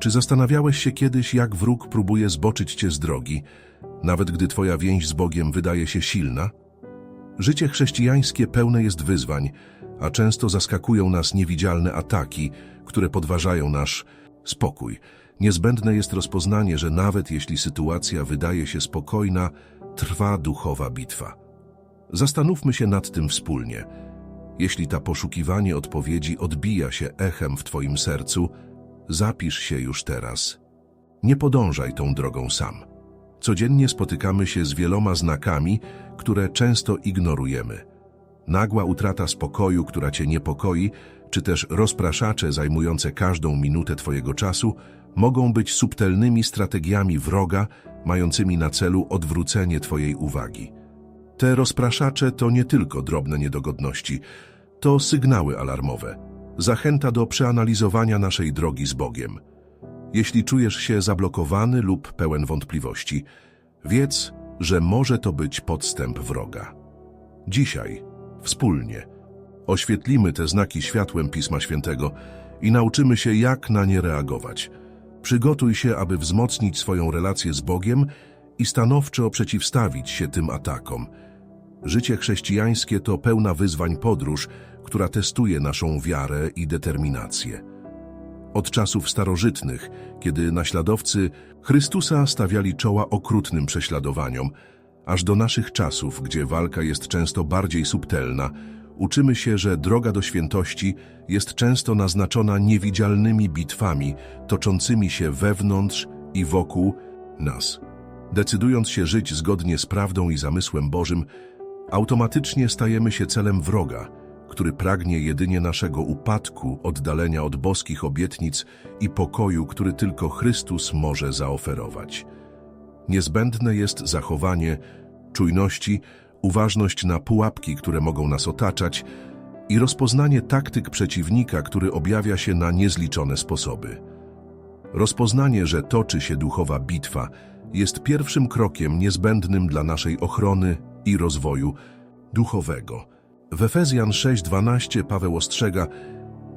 Czy zastanawiałeś się kiedyś, jak wróg próbuje zboczyć cię z drogi, nawet gdy twoja więź z Bogiem wydaje się silna? Życie chrześcijańskie pełne jest wyzwań, a często zaskakują nas niewidzialne ataki, które podważają nasz spokój. Niezbędne jest rozpoznanie, że nawet jeśli sytuacja wydaje się spokojna, trwa duchowa bitwa. Zastanówmy się nad tym wspólnie. Jeśli ta poszukiwanie odpowiedzi odbija się echem w Twoim sercu, zapisz się już teraz. Nie podążaj tą drogą sam. Codziennie spotykamy się z wieloma znakami, które często ignorujemy. Nagła utrata spokoju, która Cię niepokoi, czy też rozpraszacze zajmujące każdą minutę Twojego czasu, mogą być subtelnymi strategiami wroga, mającymi na celu odwrócenie Twojej uwagi. Te rozpraszacze to nie tylko drobne niedogodności, to sygnały alarmowe, zachęta do przeanalizowania naszej drogi z Bogiem. Jeśli czujesz się zablokowany lub pełen wątpliwości, wiedz, że może to być podstęp wroga. Dzisiaj, wspólnie, oświetlimy te znaki światłem Pisma Świętego i nauczymy się, jak na nie reagować. Przygotuj się, aby wzmocnić swoją relację z Bogiem i stanowczo przeciwstawić się tym atakom. Życie chrześcijańskie to pełna wyzwań podróż, która testuje naszą wiarę i determinację. Od czasów starożytnych, kiedy naśladowcy Chrystusa stawiali czoła okrutnym prześladowaniom, aż do naszych czasów, gdzie walka jest często bardziej subtelna, uczymy się, że droga do świętości jest często naznaczona niewidzialnymi bitwami toczącymi się wewnątrz i wokół nas. Decydując się żyć zgodnie z prawdą i zamysłem Bożym, automatycznie stajemy się celem wroga, który pragnie jedynie naszego upadku, oddalenia od boskich obietnic i pokoju, który tylko Chrystus może zaoferować. Niezbędne jest zachowanie czujności, uważność na pułapki, które mogą nas otaczać i rozpoznanie taktyk przeciwnika, który objawia się na niezliczone sposoby. Rozpoznanie, że toczy się duchowa bitwa, jest pierwszym krokiem niezbędnym dla naszej ochrony i rozwoju duchowego. W Efezjan 6:12 Paweł ostrzega,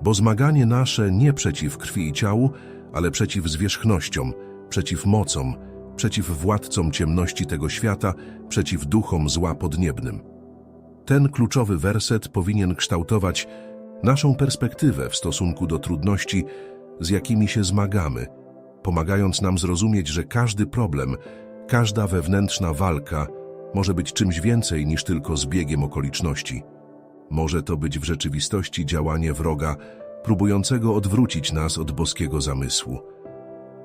bo zmaganie nasze nie przeciw krwi i ciału, ale przeciw zwierzchnościom, przeciw mocom, przeciw władcom ciemności tego świata, przeciw duchom zła podniebnym. Ten kluczowy werset powinien kształtować naszą perspektywę w stosunku do trudności, z jakimi się zmagamy, pomagając nam zrozumieć, że każdy problem, każda wewnętrzna walka może być czymś więcej niż tylko zbiegiem okoliczności. Może to być w rzeczywistości działanie wroga, próbującego odwrócić nas od boskiego zamysłu.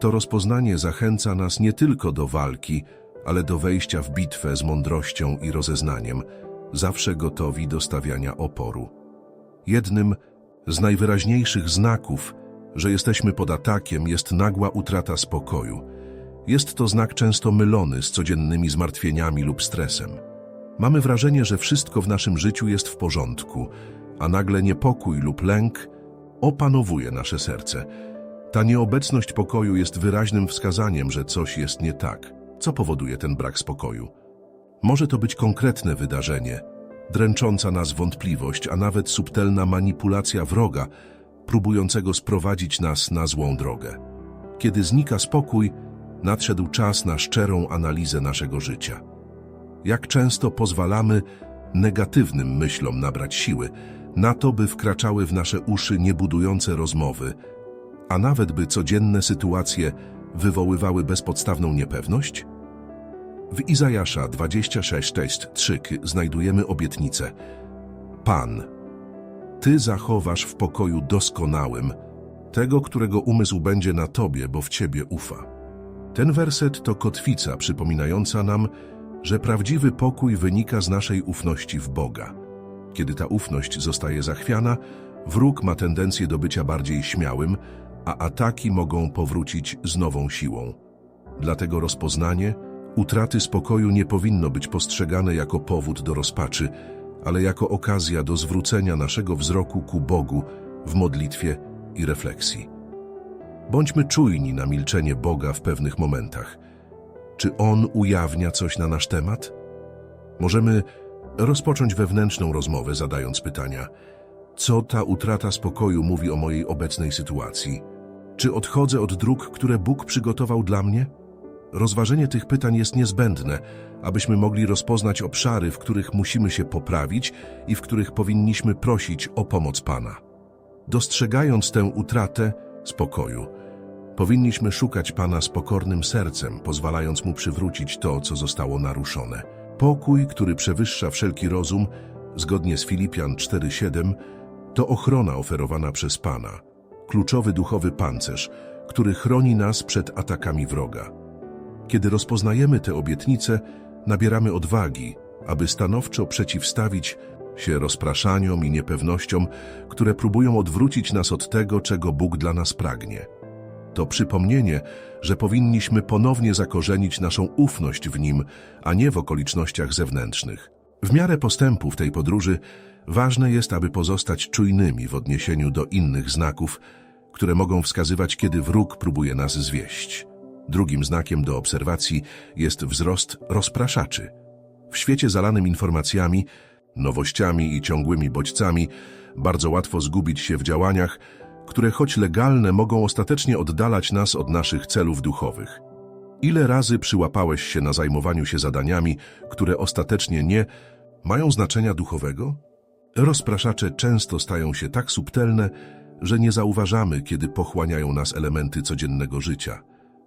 To rozpoznanie zachęca nas nie tylko do walki, ale do wejścia w bitwę z mądrością i rozeznaniem, zawsze gotowi do stawiania oporu. Jednym z najwyraźniejszych znaków, że jesteśmy pod atakiem, jest nagła utrata spokoju. Jest to znak często mylony z codziennymi zmartwieniami lub stresem. Mamy wrażenie, że wszystko w naszym życiu jest w porządku, a nagle niepokój lub lęk opanowuje nasze serce. Ta nieobecność pokoju jest wyraźnym wskazaniem, że coś jest nie tak. Co powoduje ten brak spokoju? Może to być konkretne wydarzenie, dręcząca nas wątpliwość, a nawet subtelna manipulacja wroga, próbującego sprowadzić nas na złą drogę. Kiedy znika spokój, nadszedł czas na szczerą analizę naszego życia. Jak często pozwalamy negatywnym myślom nabrać siły, na to, by wkraczały w nasze uszy niebudujące rozmowy, a nawet by codzienne sytuacje wywoływały bezpodstawną niepewność? W Izajasza 26 test 3 znajdujemy obietnicę. Pan, Ty zachowasz w pokoju doskonałym tego, którego umysł będzie na Tobie, bo w Ciebie ufa. Ten werset to kotwica przypominająca nam, że prawdziwy pokój wynika z naszej ufności w Boga. Kiedy ta ufność zostaje zachwiana, wróg ma tendencję do bycia bardziej śmiałym, a ataki mogą powrócić z nową siłą. Dlatego rozpoznanie, utraty spokoju nie powinno być postrzegane jako powód do rozpaczy, ale jako okazja do zwrócenia naszego wzroku ku Bogu w modlitwie i refleksji. Bądźmy czujni na milczenie Boga w pewnych momentach. Czy On ujawnia coś na nasz temat? Możemy rozpocząć wewnętrzną rozmowę zadając pytania: co ta utrata spokoju mówi o mojej obecnej sytuacji? Czy odchodzę od dróg, które Bóg przygotował dla mnie? Rozważenie tych pytań jest niezbędne, abyśmy mogli rozpoznać obszary, w których musimy się poprawić i w których powinniśmy prosić o pomoc Pana. Dostrzegając tę utratę spokoju, powinniśmy szukać Pana z pokornym sercem, pozwalając Mu przywrócić to, co zostało naruszone. Pokój, który przewyższa wszelki rozum, zgodnie z Filipian 4:7, to ochrona oferowana przez Pana, kluczowy duchowy pancerz, który chroni nas przed atakami wroga. Kiedy rozpoznajemy te obietnice, nabieramy odwagi, aby stanowczo przeciwstawić się rozpraszaniom i niepewnościom, które próbują odwrócić nas od tego, czego Bóg dla nas pragnie. To przypomnienie, że powinniśmy ponownie zakorzenić naszą ufność w Nim, a nie w okolicznościach zewnętrznych. W miarę postępu w tej podróży ważne jest, aby pozostać czujnymi w odniesieniu do innych znaków, które mogą wskazywać, kiedy wróg próbuje nas zwieść. Drugim znakiem do obserwacji jest wzrost rozpraszaczy. W świecie zalanym informacjami, nowościami i ciągłymi bodźcami bardzo łatwo zgubić się w działaniach, które choć legalne mogą ostatecznie oddalać nas od naszych celów duchowych. Ile razy przyłapałeś się na zajmowaniu się zadaniami, które ostatecznie nie mają znaczenia duchowego? Rozpraszacze często stają się tak subtelne, że nie zauważamy, kiedy pochłaniają nas elementy codziennego życia.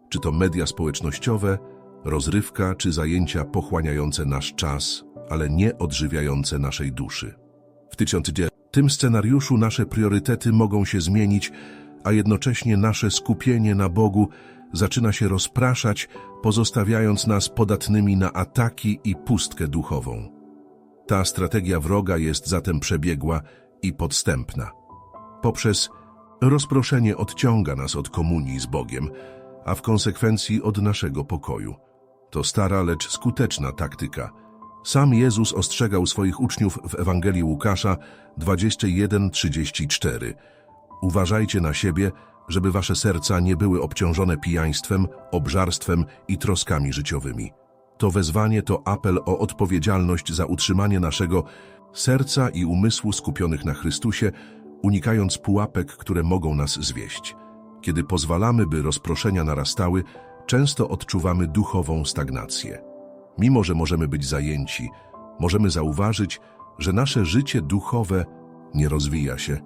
Czy to media społecznościowe, rozrywka czy zajęcia pochłaniające nasz czas, ale nie odżywiające naszej duszy. W tym scenariuszu nasze priorytety mogą się zmienić, a jednocześnie nasze skupienie na Bogu zaczyna się rozpraszać, pozostawiając nas podatnymi na ataki i pustkę duchową. Ta strategia wroga jest zatem przebiegła i podstępna. Poprzez rozproszenie odciąga nas od komunii z Bogiem, a w konsekwencji od naszego pokoju. To stara, lecz skuteczna taktyka. Sam Jezus ostrzegał swoich uczniów w Ewangelii Łukasza 21:34. Uważajcie na siebie, żeby wasze serca nie były obciążone pijaństwem, obżarstwem i troskami życiowymi. To wezwanie to apel o odpowiedzialność za utrzymanie naszego serca i umysłu skupionych na Chrystusie, unikając pułapek, które mogą nas zwieść. Kiedy pozwalamy, by rozproszenia narastały, często odczuwamy duchową stagnację. Mimo, że możemy być zajęci, możemy zauważyć, że nasze życie duchowe nie rozwija się.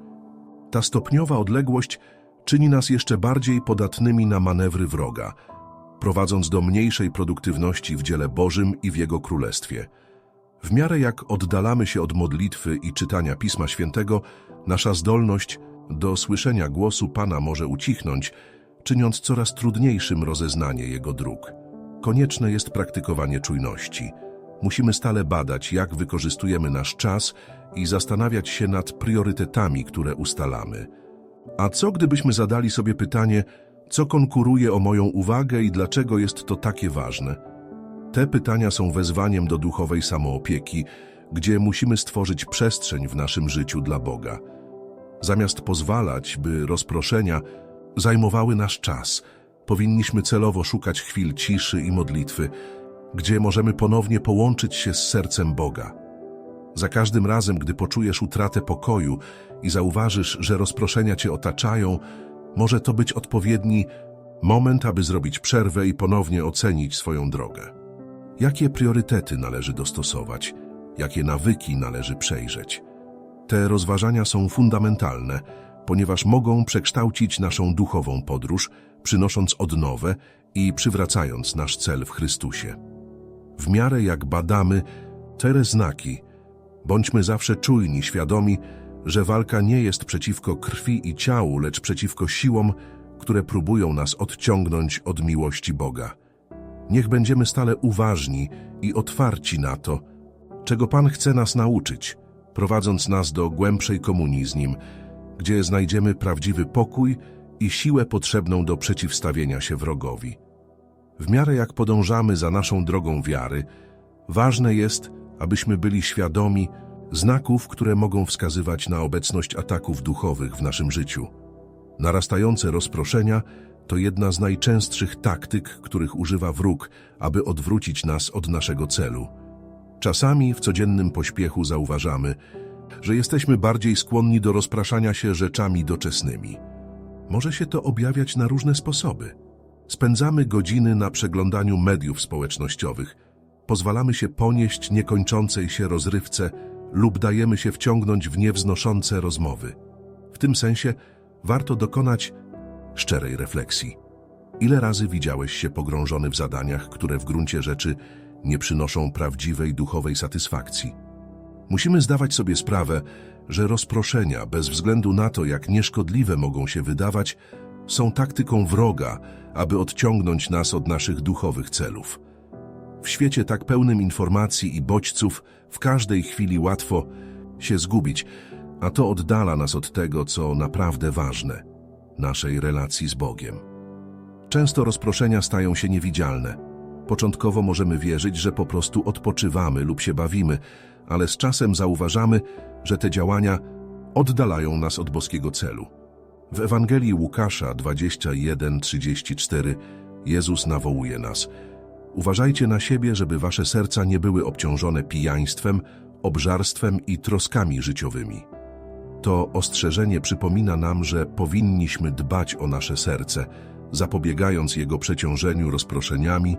Ta stopniowa odległość czyni nas jeszcze bardziej podatnymi na manewry wroga, prowadząc do mniejszej produktywności w dziele Bożym i w Jego Królestwie. W miarę jak oddalamy się od modlitwy i czytania Pisma Świętego, nasza zdolność do słyszenia głosu Pana może ucichnąć, czyniąc coraz trudniejszym rozeznanie Jego dróg. Konieczne jest praktykowanie czujności. Musimy stale badać, jak wykorzystujemy nasz czas i zastanawiać się nad priorytetami, które ustalamy. A co gdybyśmy zadali sobie pytanie, co konkuruje o moją uwagę i dlaczego jest to takie ważne? Te pytania są wezwaniem do duchowej samoopieki, gdzie musimy stworzyć przestrzeń w naszym życiu dla Boga. Zamiast pozwalać, by rozproszenia zajmowały nasz czas, powinniśmy celowo szukać chwil ciszy i modlitwy, gdzie możemy ponownie połączyć się z sercem Boga. Za każdym razem, gdy poczujesz utratę pokoju i zauważysz, że rozproszenia cię otaczają, może to być odpowiedni moment, aby zrobić przerwę i ponownie ocenić swoją drogę. Jakie priorytety należy dostosować? Jakie nawyki należy przejrzeć? Te rozważania są fundamentalne, ponieważ mogą przekształcić naszą duchową podróż, przynosząc odnowę i przywracając nasz cel w Chrystusie. W miarę jak badamy te znaki, bądźmy zawsze czujni, świadomi, że walka nie jest przeciwko krwi i ciału, lecz przeciwko siłom, które próbują nas odciągnąć od miłości Boga. Niech będziemy stale uważni i otwarci na to, czego Pan chce nas nauczyć, prowadząc nas do głębszej komunii z Nim, gdzie znajdziemy prawdziwy pokój i siłę potrzebną do przeciwstawienia się wrogowi. W miarę jak podążamy za naszą drogą wiary, ważne jest, abyśmy byli świadomi znaków, które mogą wskazywać na obecność ataków duchowych w naszym życiu. Narastające rozproszenia to jedna z najczęstszych taktyk, których używa wróg, aby odwrócić nas od naszego celu. Czasami w codziennym pośpiechu zauważamy, że jesteśmy bardziej skłonni do rozpraszania się rzeczami doczesnymi. Może się to objawiać na różne sposoby. Spędzamy godziny na przeglądaniu mediów społecznościowych, pozwalamy się ponieść niekończącej się rozrywce lub dajemy się wciągnąć w niewznoszące rozmowy. W tym sensie warto dokonać szczerej refleksji. Ile razy widziałeś się pogrążony w zadaniach, które w gruncie rzeczy nie przynoszą prawdziwej duchowej satysfakcji? Musimy zdawać sobie sprawę, że rozproszenia, bez względu na to, jak nieszkodliwe mogą się wydawać, są taktyką wroga, aby odciągnąć nas od naszych duchowych celów. W świecie tak pełnym informacji i bodźców, w każdej chwili łatwo się zgubić, a to oddala nas od tego, co naprawdę ważne naszej relacji z Bogiem. Często rozproszenia stają się niewidzialne. Początkowo możemy wierzyć, że po prostu odpoczywamy lub się bawimy, ale z czasem zauważamy, że te działania oddalają nas od boskiego celu. W Ewangelii Łukasza 21:34 Jezus nawołuje nas: Uważajcie na siebie, żeby wasze serca nie były obciążone pijaństwem, obżarstwem i troskami życiowymi. To ostrzeżenie przypomina nam, że powinniśmy dbać o nasze serce, zapobiegając jego przeciążeniu rozproszeniami,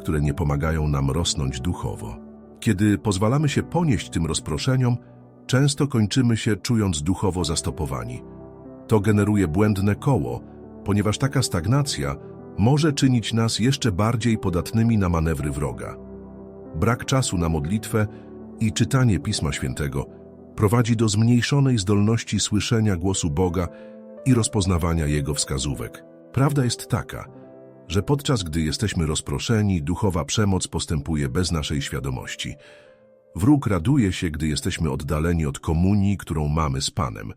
które nie pomagają nam rosnąć duchowo. Kiedy pozwalamy się ponieść tym rozproszeniom, często kończymy się czując duchowo zastopowani. To generuje błędne koło, ponieważ taka stagnacja może czynić nas jeszcze bardziej podatnymi na manewry wroga. Brak czasu na modlitwę i czytanie Pisma Świętego prowadzi do zmniejszonej zdolności słyszenia głosu Boga i rozpoznawania Jego wskazówek. Prawda jest taka, że podczas gdy jesteśmy rozproszeni, duchowa przemoc postępuje bez naszej świadomości. Wróg raduje się, gdy jesteśmy oddaleni od komunii, którą mamy z Panem.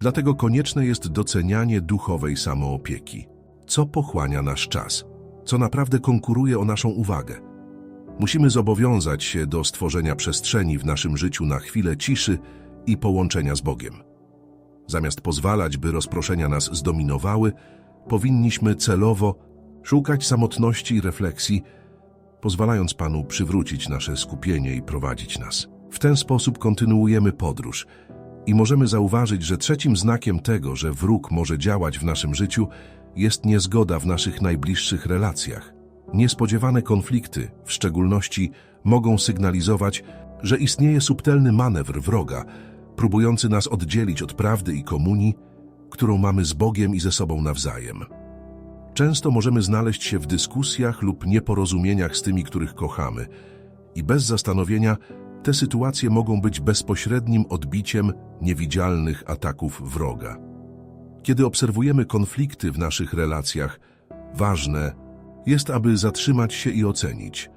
Dlatego konieczne jest docenianie duchowej samoopieki. Co pochłania nasz czas? Co naprawdę konkuruje o naszą uwagę? Musimy zobowiązać się do stworzenia przestrzeni w naszym życiu na chwilę ciszy i połączenia z Bogiem. Zamiast pozwalać, by rozproszenia nas zdominowały, powinniśmy celowo szukać samotności i refleksji, pozwalając Panu przywrócić nasze skupienie i prowadzić nas. W ten sposób kontynuujemy podróż i możemy zauważyć, że trzecim znakiem tego, że wróg może działać w naszym życiu, jest niezgoda w naszych najbliższych relacjach. Niespodziewane konflikty, w szczególności, mogą sygnalizować, że istnieje subtelny manewr wroga, próbujący nas oddzielić od prawdy i komunii, którą mamy z Bogiem i ze sobą nawzajem. Często możemy znaleźć się w dyskusjach lub nieporozumieniach z tymi, których kochamy, i bez zastanowienia te sytuacje mogą być bezpośrednim odbiciem niewidzialnych ataków wroga. Kiedy obserwujemy konflikty w naszych relacjach, ważne jest, aby zatrzymać się i ocenić,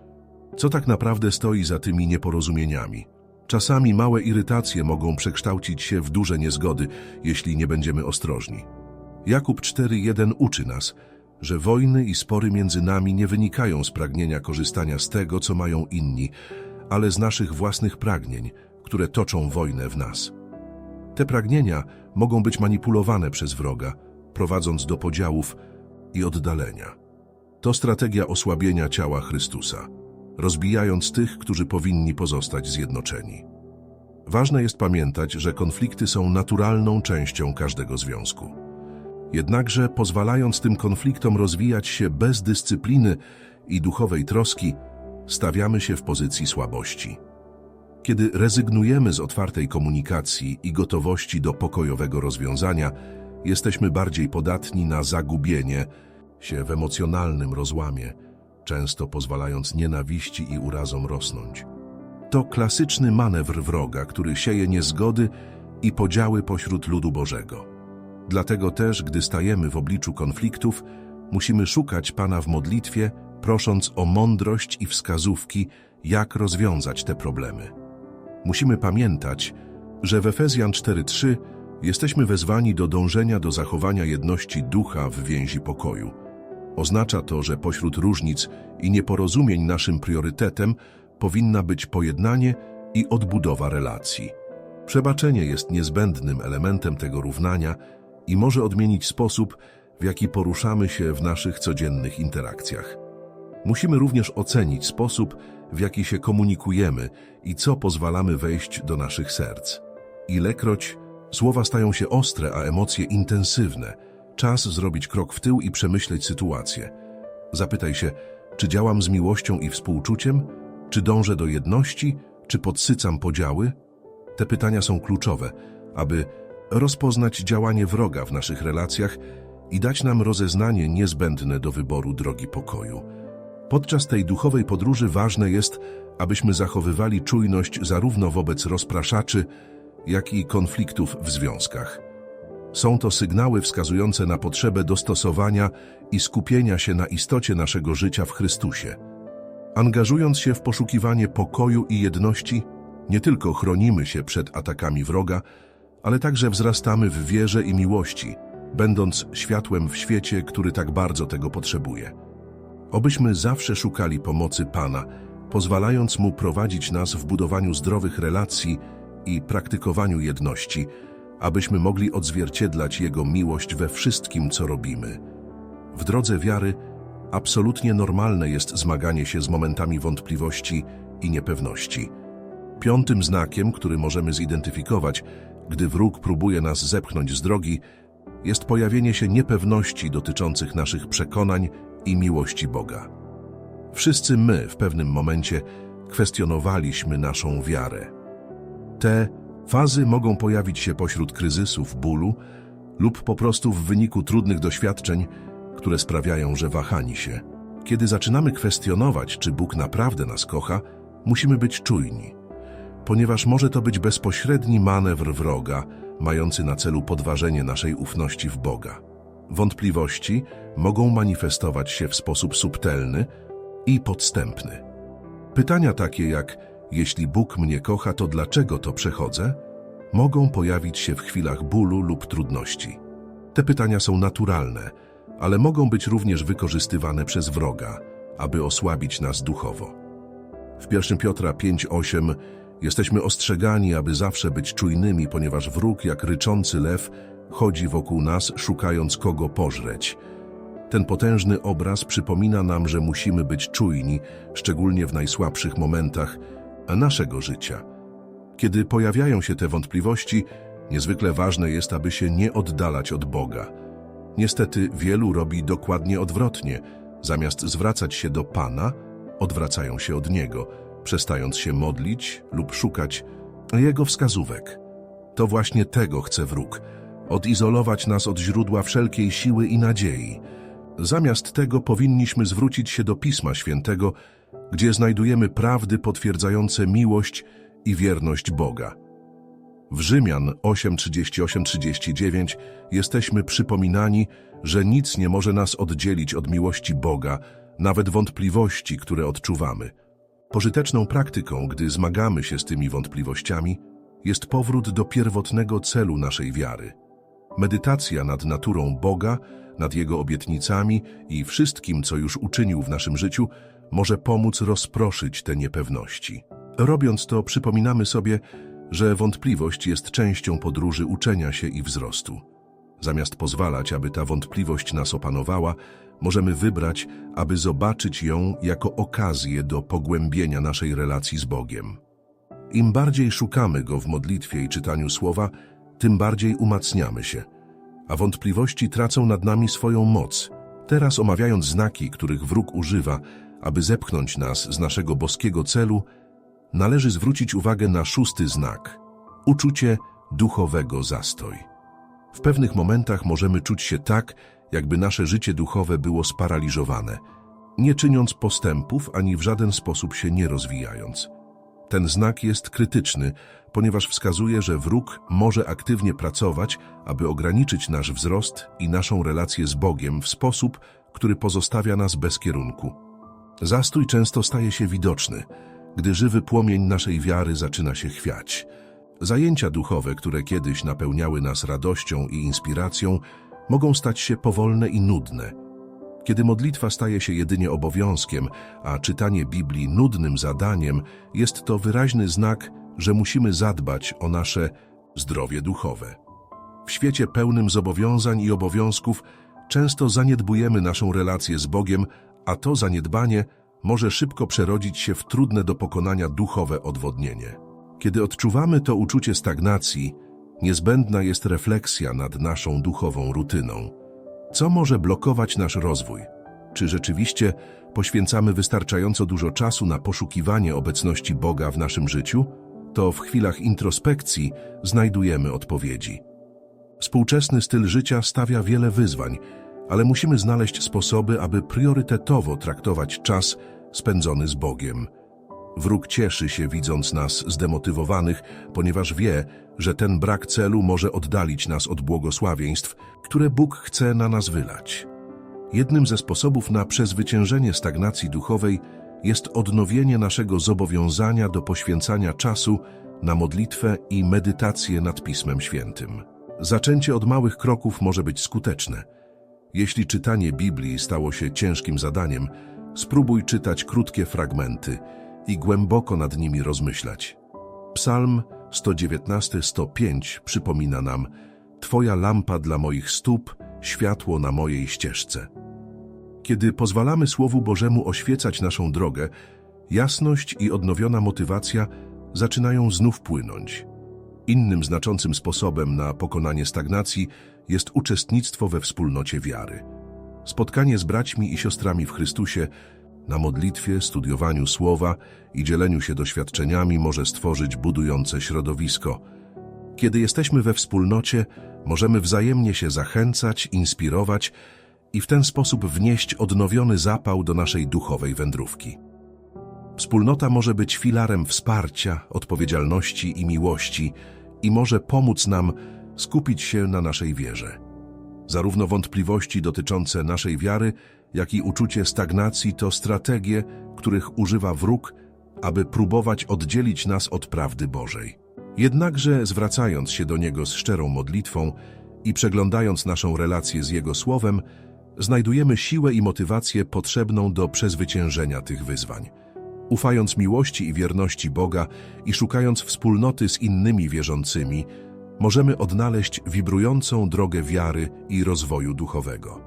co tak naprawdę stoi za tymi nieporozumieniami. Czasami małe irytacje mogą przekształcić się w duże niezgody, jeśli nie będziemy ostrożni. Jakub 4.1 uczy nas, że wojny i spory między nami nie wynikają z pragnienia korzystania z tego, co mają inni, ale z naszych własnych pragnień, które toczą wojnę w nas. Te pragnienia mogą być manipulowane przez wroga, prowadząc do podziałów i oddalenia. To strategia osłabienia ciała Chrystusa, rozbijając tych, którzy powinni pozostać zjednoczeni. Ważne jest pamiętać, że konflikty są naturalną częścią każdego związku. Jednakże, pozwalając tym konfliktom rozwijać się bez dyscypliny i duchowej troski, stawiamy się w pozycji słabości. Kiedy rezygnujemy z otwartej komunikacji i gotowości do pokojowego rozwiązania, jesteśmy bardziej podatni na zagubienie się w emocjonalnym rozłamie, często pozwalając nienawiści i urazom rosnąć. To klasyczny manewr wroga, który sieje niezgody i podziały pośród ludu Bożego. Dlatego też, gdy stajemy w obliczu konfliktów, musimy szukać Pana w modlitwie, prosząc o mądrość i wskazówki, jak rozwiązać te problemy. Musimy pamiętać, że w Efezjan 4:3 jesteśmy wezwani do dążenia do zachowania jedności ducha w więzi pokoju. Oznacza to, że pośród różnic i nieporozumień naszym priorytetem powinna być pojednanie i odbudowa relacji. Przebaczenie jest niezbędnym elementem tego równania i może odmienić sposób, w jaki poruszamy się w naszych codziennych interakcjach. Musimy również ocenić sposób, w jaki się komunikujemy i co pozwalamy wejść do naszych serc. Ilekroć słowa stają się ostre, a emocje intensywne, czas zrobić krok w tył i przemyśleć sytuację. Zapytaj się, czy działam z miłością i współczuciem, czy dążę do jedności, czy podsycam podziały? Te pytania są kluczowe, aby rozpoznać działanie wroga w naszych relacjach i dać nam rozeznanie niezbędne do wyboru drogi pokoju. Podczas tej duchowej podróży ważne jest, abyśmy zachowywali czujność zarówno wobec rozpraszaczy, jak i konfliktów w związkach. Są to sygnały wskazujące na potrzebę dostosowania i skupienia się na istocie naszego życia w Chrystusie. Angażując się w poszukiwanie pokoju i jedności, nie tylko chronimy się przed atakami wroga, ale także wzrastamy w wierze i miłości, będąc światłem w świecie, który tak bardzo tego potrzebuje. Obyśmy zawsze szukali pomocy Pana, pozwalając Mu prowadzić nas w budowaniu zdrowych relacji i praktykowaniu jedności, abyśmy mogli odzwierciedlać Jego miłość we wszystkim, co robimy. W drodze wiary absolutnie normalne jest zmaganie się z momentami wątpliwości i niepewności. Piątym znakiem, który możemy zidentyfikować, gdy wróg próbuje nas zepchnąć z drogi, jest pojawienie się niepewności dotyczących naszych przekonań i miłości Boga. Wszyscy my w pewnym momencie kwestionowaliśmy naszą wiarę. Te fazy mogą pojawić się pośród kryzysów, bólu lub po prostu w wyniku trudnych doświadczeń, które sprawiają, że wahani się. Kiedy zaczynamy kwestionować, czy Bóg naprawdę nas kocha, musimy być czujni, ponieważ może to być bezpośredni manewr wroga, mający na celu podważenie naszej ufności w Boga. Wątpliwości mogą manifestować się w sposób subtelny i podstępny. Pytania takie jak jeśli Bóg mnie kocha, to dlaczego to przechodzę? Mogą pojawić się w chwilach bólu lub trudności. Te pytania są naturalne, ale mogą być również wykorzystywane przez wroga, aby osłabić nas duchowo. W 1 Piotra 5:8 jesteśmy ostrzegani, aby zawsze być czujnymi, ponieważ wróg, jak ryczący lew, chodzi wokół nas, szukając kogo pożreć. Ten potężny obraz przypomina nam, że musimy być czujni, szczególnie w najsłabszych momentach naszego życia. Kiedy pojawiają się te wątpliwości, niezwykle ważne jest, aby się nie oddalać od Boga. Niestety wielu robi dokładnie odwrotnie. Zamiast zwracać się do Pana, odwracają się od Niego, przestając się modlić lub szukać Jego wskazówek. To właśnie tego chce wróg odizolować nas od źródła wszelkiej siły i nadziei. Zamiast tego powinniśmy zwrócić się do Pisma Świętego, gdzie znajdujemy prawdy potwierdzające miłość i wierność Boga. W Rzymian 8:38-39 jesteśmy przypominani, że nic nie może nas oddzielić od miłości Boga, nawet wątpliwości, które odczuwamy. Pożyteczną praktyką, gdy zmagamy się z tymi wątpliwościami, jest powrót do pierwotnego celu naszej wiary. Medytacja nad naturą Boga, nad Jego obietnicami i wszystkim, co już uczynił w naszym życiu, może pomóc rozproszyć te niepewności. Robiąc to, przypominamy sobie, że wątpliwość jest częścią podróży uczenia się i wzrostu. Zamiast pozwalać, aby ta wątpliwość nas opanowała, możemy wybrać, aby zobaczyć ją jako okazję do pogłębienia naszej relacji z Bogiem. Im bardziej szukamy Go w modlitwie i czytaniu Słowa, tym bardziej umacniamy się, a wątpliwości tracą nad nami swoją moc. Teraz omawiając znaki, których wróg używa, aby zepchnąć nas z naszego boskiego celu, należy zwrócić uwagę na szósty znak – uczucie duchowego zastoj. W pewnych momentach możemy czuć się tak, jakby nasze życie duchowe było sparaliżowane, nie czyniąc postępów ani w żaden sposób się nie rozwijając. Ten znak jest krytyczny, ponieważ wskazuje, że wróg może aktywnie pracować, aby ograniczyć nasz wzrost i naszą relację z Bogiem w sposób, który pozostawia nas bez kierunku. Zastój często staje się widoczny, gdy żywy płomień naszej wiary zaczyna się chwiać. Zajęcia duchowe, które kiedyś napełniały nas radością i inspiracją, mogą stać się powolne i nudne. Kiedy modlitwa staje się jedynie obowiązkiem, a czytanie Biblii nudnym zadaniem, jest to wyraźny znak, że musimy zadbać o nasze zdrowie duchowe. W świecie pełnym zobowiązań i obowiązków często zaniedbujemy naszą relację z Bogiem, a to zaniedbanie może szybko przerodzić się w trudne do pokonania duchowe odwodnienie. Kiedy odczuwamy to uczucie stagnacji, niezbędna jest refleksja nad naszą duchową rutyną. Co może blokować nasz rozwój? Czy rzeczywiście poświęcamy wystarczająco dużo czasu na poszukiwanie obecności Boga w naszym życiu? To w chwilach introspekcji znajdujemy odpowiedzi. Współczesny styl życia stawia wiele wyzwań, ale musimy znaleźć sposoby, aby priorytetowo traktować czas spędzony z Bogiem. Wróg cieszy się, widząc nas zdemotywowanych, ponieważ wie, że ten brak celu może oddalić nas od błogosławieństw, które Bóg chce na nas wylać. Jednym ze sposobów na przezwyciężenie stagnacji duchowej jest odnowienie naszego zobowiązania do poświęcania czasu na modlitwę i medytację nad Pismem Świętym. Zaczęcie od małych kroków może być skuteczne. Jeśli czytanie Biblii stało się ciężkim zadaniem, spróbuj czytać krótkie fragmenty i głęboko nad nimi rozmyślać. Psalm 119-105 przypomina nam Twoja lampa dla moich stóp, światło na mojej ścieżce. Kiedy pozwalamy Słowu Bożemu oświecać naszą drogę, jasność i odnowiona motywacja zaczynają znów płynąć. Innym znaczącym sposobem na pokonanie stagnacji jest uczestnictwo we wspólnocie wiary. Spotkanie z braćmi i siostrami w Chrystusie na modlitwie, studiowaniu słowa i dzieleniu się doświadczeniami może stworzyć budujące środowisko. Kiedy jesteśmy we wspólnocie, możemy wzajemnie się zachęcać, inspirować i w ten sposób wnieść odnowiony zapał do naszej duchowej wędrówki. Wspólnota może być filarem wsparcia, odpowiedzialności i miłości i może pomóc nam skupić się na naszej wierze. Zarówno wątpliwości dotyczące naszej wiary, jak i uczucie stagnacji to strategie, których używa wróg, aby próbować oddzielić nas od prawdy Bożej. Jednakże zwracając się do Niego z szczerą modlitwą i przeglądając naszą relację z Jego Słowem, znajdujemy siłę i motywację potrzebną do przezwyciężenia tych wyzwań. Ufając miłości i wierności Boga i szukając wspólnoty z innymi wierzącymi, możemy odnaleźć wibrującą drogę wiary i rozwoju duchowego.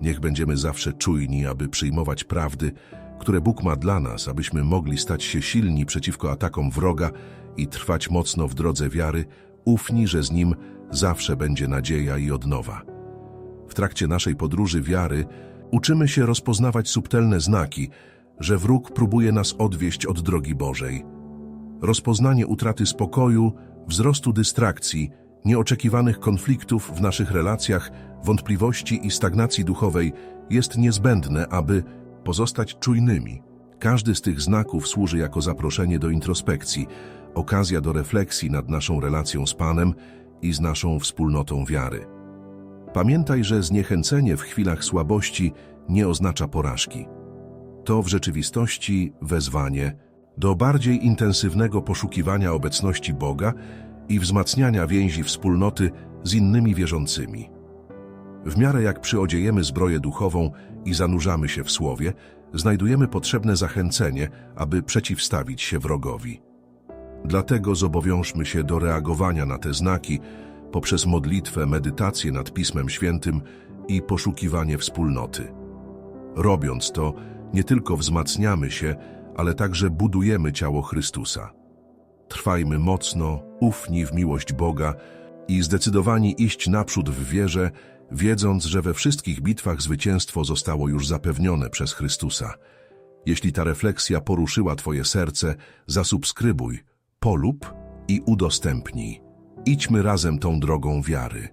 Niech będziemy zawsze czujni, aby przyjmować prawdy, które Bóg ma dla nas, abyśmy mogli stać się silni przeciwko atakom wroga i trwać mocno w drodze wiary, ufni, że z Nim zawsze będzie nadzieja i odnowa. W trakcie naszej podróży wiary uczymy się rozpoznawać subtelne znaki, że wróg próbuje nas odwieść od drogi Bożej. Rozpoznanie utraty spokoju, wzrostu dystrakcji, nieoczekiwanych konfliktów w naszych relacjach, wątpliwości i stagnacji duchowej jest niezbędne, aby pozostać czujnymi. Każdy z tych znaków służy jako zaproszenie do introspekcji, okazja do refleksji nad naszą relacją z Panem i z naszą wspólnotą wiary. Pamiętaj, że zniechęcenie w chwilach słabości nie oznacza porażki. To w rzeczywistości wezwanie do bardziej intensywnego poszukiwania obecności Boga i wzmacniania więzi wspólnoty z innymi wierzącymi. W miarę jak przyodziejemy zbroję duchową i zanurzamy się w słowie, znajdujemy potrzebne zachęcenie, aby przeciwstawić się wrogowi. Dlatego zobowiążmy się do reagowania na te znaki poprzez modlitwę, medytację nad Pismem Świętym i poszukiwanie wspólnoty. Robiąc to, nie tylko wzmacniamy się, ale także budujemy ciało Chrystusa. Trwajmy mocno, ufni w miłość Boga i zdecydowani iść naprzód w wierze, wiedząc, że we wszystkich bitwach zwycięstwo zostało już zapewnione przez Chrystusa. Jeśli ta refleksja poruszyła Twoje serce, zasubskrybuj, polub i udostępnij. Idźmy razem tą drogą wiary.